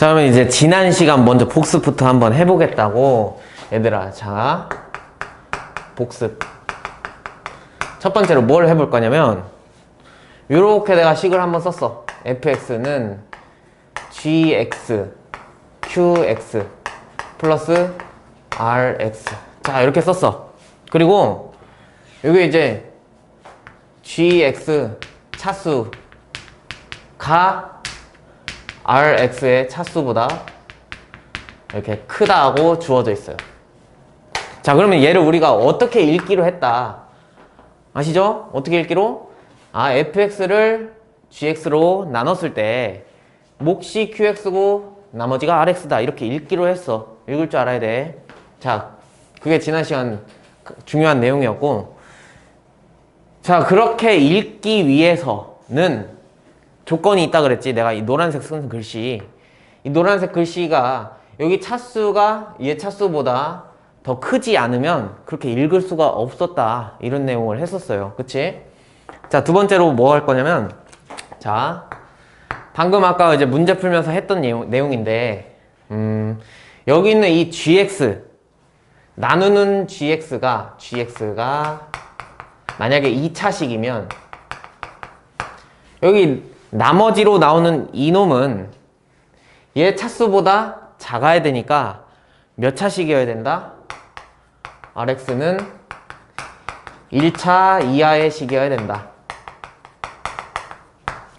자, 그러면 이제 지난 시간 먼저 복습부터 한번 해보겠다고. 얘들아, 자, 복습. 첫 번째로 뭘 해볼 거냐면, 요렇게 내가 식을 한번 썼어. fx는 gx, qx, 플러스 rx. 자, 이렇게 썼어. 그리고, 여기 이제 gx 차수가 rx의 차수보다 이렇게 크다고 주어져 있어요. 자, 그러면 얘를 우리가 어떻게 읽기로 했다. 아시죠? 어떻게 읽기로? 아, fx를 gx로 나눴을 때 몫이 qx고 나머지가 rx다. 이렇게 읽기로 했어. 읽을 줄 알아야 돼. 자, 그게 지난 시간 중요한 내용이었고 자, 그렇게 읽기 위해서는 조건이 있다 그랬지. 내가 이 노란색 쓴 글씨. 이 노란색 글씨가 여기 차수가 얘 차수보다 더 크지 않으면 그렇게 읽을 수가 없었다. 이런 내용을 했었어요. 그치? 자, 두 번째로 뭐 할 거냐면, 자, 방금 아까 이제 문제 풀면서 했던 내용, 내용인데, 음, 여기 있는 이 gx, 나누는 gx가, gx가 만약에 2차식이면, 여기 나머지로 나오는 이놈은 얘 차수보다 작아야 되니까 몇 차식이어야 된다? RX는 1차 이하의 식이어야 된다.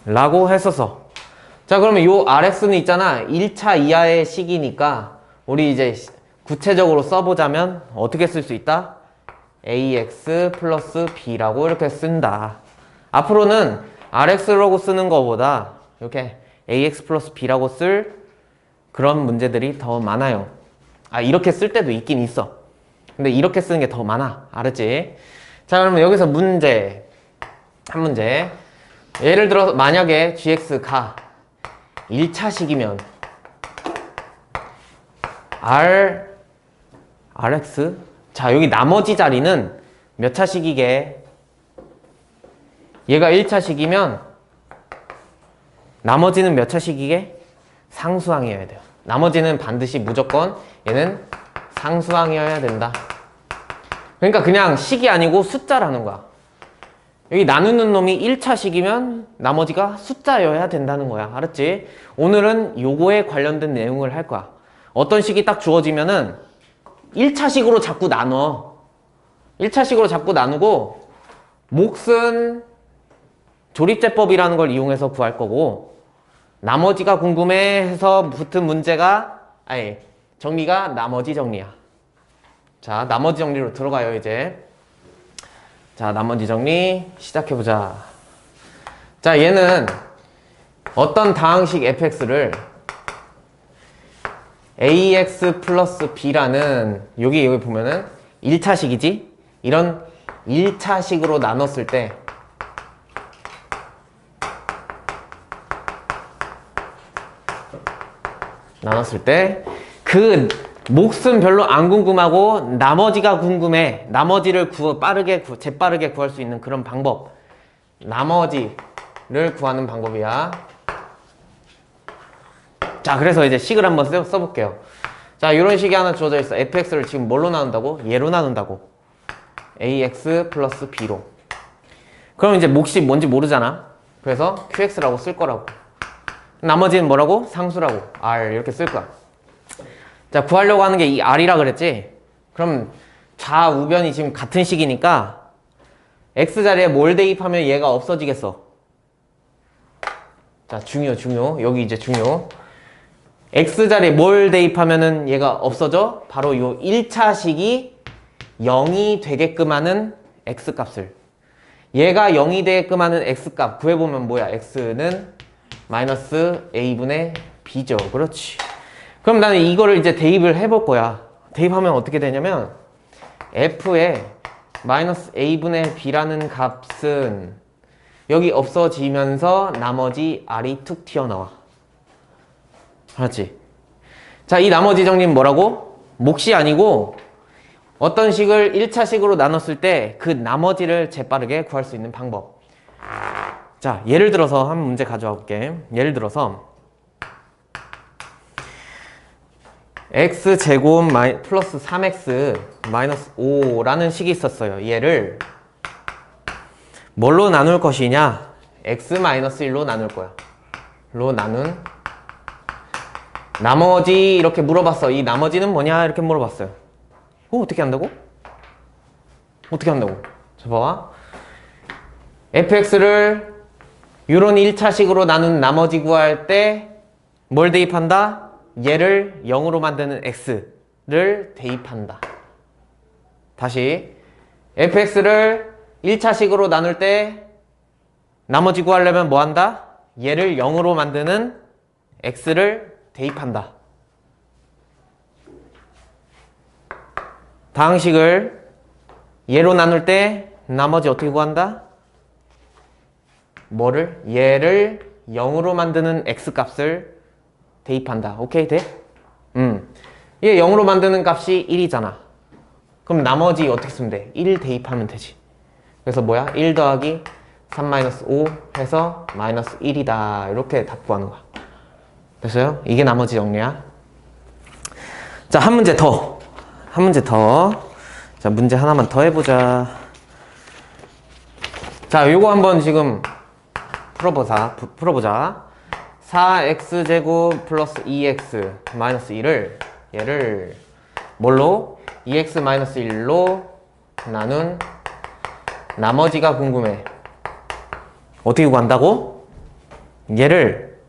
라고 했었어. 자, 그러면 요 RX는 있잖아. 1차 이하의 식이니까 우리 이제 구체적으로 써보자면 어떻게 쓸 수 있다? AX 플러스 B라고 이렇게 쓴다. 앞으로는 RX라고 쓰는 것보다 이렇게 AX 플러스 B라고 쓸 그런 문제들이 더 많아요. 아, 이렇게 쓸 때도 있긴 있어. 근데 이렇게 쓰는 게 더 많아. 알았지? 자, 그러면 여기서 문제. 한 문제. 예를 들어서 만약에 gx가 1차식이면 r rx 자, 여기 나머지 자리는 몇 차식이게? 얘가 1차식이면 나머지는 몇 차식이게? 상수항이어야 돼요. 나머지는 반드시 무조건 얘는 상수항이어야 된다. 그러니까 그냥 식이 아니고 숫자라는 거야. 여기 나누는 놈이 1차식이면 나머지가 숫자여야 된다는 거야. 알았지? 오늘은 요거에 관련된 내용을 할 거야. 어떤 식이 딱 주어지면은 1차식으로 자꾸 나눠. 1차식으로 자꾸 나누고 몫은 조립제법이라는 걸 이용해서 구할 거고 나머지가 궁금해 해서 붙은 문제가 아니 정리가 나머지 정리야. 자, 나머지 정리로 들어가요, 이제. 자, 나머지 정리 시작해보자. 자, 얘는 어떤 다항식 fx를 ax 플러스 b라는 여기 여기 보면은 1차식이지? 이런 1차식으로 나눴을 때 나눴을 때 그 몫은 별로 안 궁금하고 나머지가 궁금해. 나머지를 구, 빠르게 구, 재빠르게 구할 수 있는 그런 방법. 나머지를 구하는 방법이야. 자, 그래서 이제 식을 한번 써, 써볼게요. 자, 이런 식이 하나 주어져 있어. fx를 지금 뭘로 나눈다고? 얘로 나눈다고. ax 플러스 b로. 그럼 이제 몫이 뭔지 모르잖아. 그래서 qx라고 쓸 거라고. 나머지는 뭐라고? 상수라고. r 이렇게 쓸 거야. 자, 구하려고 하는 게 이 r이라 그랬지? 그럼 좌우변이 지금 같은 식이니까 x 자리에 뭘 대입하면 얘가 없어지겠어? 자, 중요, 중요. 여기 이제 중요. x 자리에 뭘 대입하면은 얘가 없어져? 바로 요 1차식이 0이 되게끔 하는 x 값을. 얘가 0이 되게끔 하는 x 값 구해보면 뭐야? x는 마이너스 a분의 b죠. 그렇지. 그럼 나는 이거를 이제 대입을 해볼 거야. 대입하면 어떻게 되냐면 f의 마이너스 a분의 b라는 값은 여기 없어지면서 나머지 r이 툭 튀어나와. 알았지? 자, 이 나머지 정리는 뭐라고? 몫이 아니고 어떤 식을 1차식으로 나눴을 때 그 나머지를 재빠르게 구할 수 있는 방법. 자, 예를 들어서 한 문제 가져와 볼게. 예를 들어서 x제곱 마이, 플러스 3x 마이너스 5라는 식이 있었어요. 얘를 뭘로 나눌 것이냐? x 마이너스 1로 나눌 거야. 로 나눈 나머지 이렇게 물어봤어. 이 나머지는 뭐냐? 이렇게 물어봤어요. 어, 어떻게 한다고? 어떻게 한다고? 자, 봐봐. fx를 유론 1차식으로 나눈 나머지 구할 때 뭘 대입한다? 얘를 0으로 만드는 x를 대입한다. 다시 fx를 1차식으로 나눌 때 나머지 구하려면 뭐 한다? 얘를 0으로 만드는 x를 대입한다. 다항식을 얘로 나눌 때 나머지 어떻게 구한다? 뭐를? 얘를 0으로 만드는 x 값을 대입한다. 오케이, 돼? 음. 얘 0으로 만드는 값이 1이잖아. 그럼 나머지 어떻게 쓰면 돼? 1 대입하면 되지. 그래서 뭐야? 1 더하기 3 마이너스 5 해서 마이너스 1이다. 이렇게 답 구하는 거야. 됐어요? 이게 나머지 정리야. 자, 한 문제 더. 한 문제 더. 자, 문제 하나만 더 해보자. 자, 요거 한번 지금 풀어보자. 부- 풀어보자. 4x제곱 플러스 2x 마이너스 1을 얘를 뭘로? 2x 마이너스 1로 나눈 나머지가 궁금해. 어떻게 구한다고? 얘를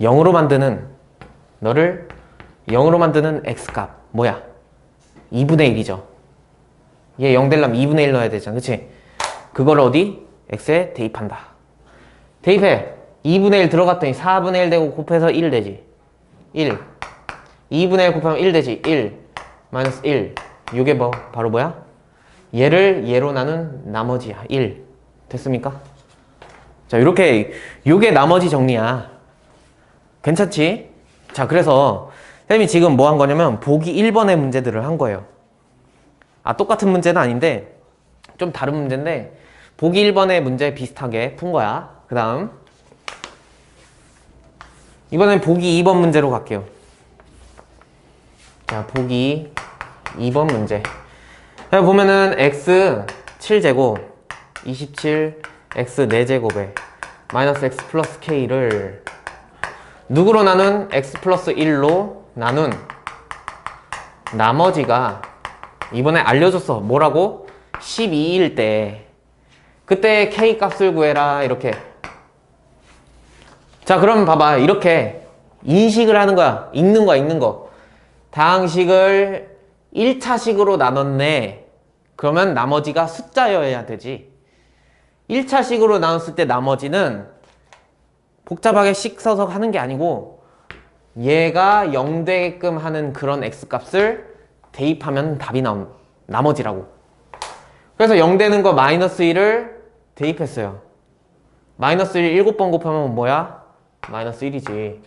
0으로 만드는 너를 0으로 만드는 x값 뭐야? 2분의 1이죠. 얘 0 되려면 2분의 1 넣어야 되잖아. 그치? 그걸 어디? x에 대입한다. 대입해. 2분의 1 들어갔더니 4분의 1 되고 곱해서 1 되지. 1. 2분의 1 곱하면 1 되지. 1. 마이너스 1. 이게 뭐, 바로 뭐야? 얘를 얘로 나눈 나머지야. 1. 됐습니까? 자, 이렇게, 요게 나머지 정리야. 괜찮지? 자, 그래서, 쌤이 지금 뭐 한 거냐면, 보기 1번의 문제들을 한 거예요. 아, 똑같은 문제는 아닌데, 좀 다른 문제인데, 보기 1번의 문제 비슷하게 푼 거야. 그 다음. 이번엔 보기 2번 문제로 갈게요. 자, 보기 2번 문제. 자, 보면은 x 7제곱 27 x 4제곱에 마이너스 x 플러스 k를 누구로 나눈 x 플러스 1로 나눈 나머지가 이번에 알려줬어. 뭐라고? 12일 때 그때 k 값을 구해라 이렇게 자, 그럼 봐봐. 이렇게 인식을 하는 거야. 읽는 거야, 읽는 거. 다항식을 1차식으로 나눴네. 그러면 나머지가 숫자여야 되지. 1차식으로 나눴을 때 나머지는 복잡하게 씩 써서 하는 게 아니고 얘가 0 되게끔 하는 그런 x값을 대입하면 답이 나온 나머지라고. 그래서 0 되는 거 마이너스 1을 대입했어요. 마이너스 1 7번 곱하면 뭐야? 마이너스 1이지.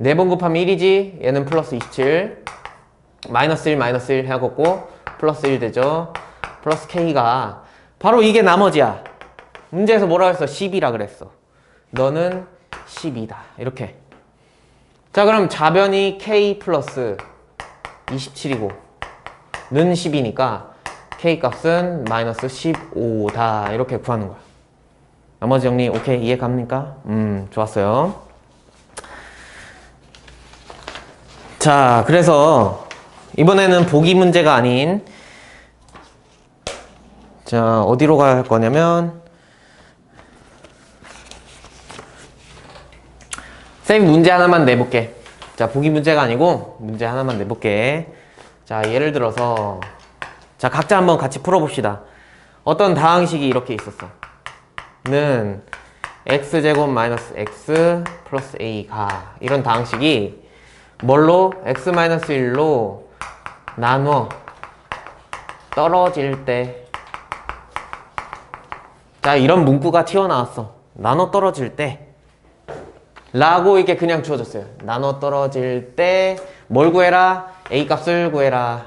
4번 곱하면 1이지. 얘는 플러스 27. 마이너스 1, 마이너스 1 해갖고 플러스 1 되죠. 플러스 K가 바로 이게 나머지야. 문제에서 뭐라 했어? 10이라 그랬어. 너는 12다. 이렇게. 자, 그럼 좌변이 K 플러스 27이고 는 10이니까 K 값은 마이너스 15다. 이렇게 구하는 거야. 나머지 정리 오케이 이해 갑니까? 음 좋았어요. 자 그래서 이번에는 보기 문제가 아닌 자 어디로 할 거냐면 쌤이 문제 하나만 내볼게. 자 보기 문제가 아니고 문제 하나만 내볼게. 자 예를 들어서 자 각자 한번 같이 풀어봅시다. 어떤 다항식이 이렇게 있었어. 는 x제곱 마이너스 x 플러스 a가 이런 다항식이 뭘로 x 마이너스 1로 나눠 떨어질 때 자, 이런 문구가 튀어나왔어. 나눠 떨어질 때. 라고 이렇게 그냥 주어졌어요. 나눠 떨어질 때, 뭘 구해라? A 값을 구해라.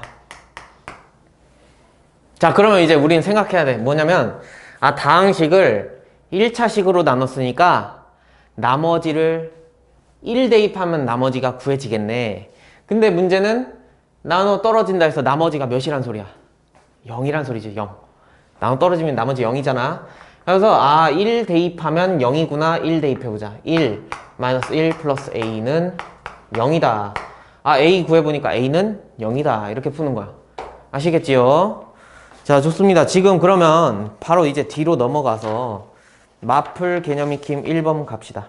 자, 그러면 이제 우린 생각해야 돼. 뭐냐면, 아, 다항식을 1차식으로 나눴으니까, 나머지를 1 대입하면 나머지가 구해지겠네. 근데 문제는 나눠 떨어진다 해서 나머지가 몇이란 소리야? 0이란 소리지 0 나눠 떨어지면 나머지 0이잖아. 그래서 아 1 대입하면 0이구나. 1 대입해보자. 1 마이너스 1 플러스 a는 0이다. 아 a 구해보니까 a는 0이다. 이렇게 푸는 거야. 아시겠지요? 자 좋습니다. 지금 그러면 바로 이제 뒤로 넘어가서 마플 개념 익힘 1번 갑시다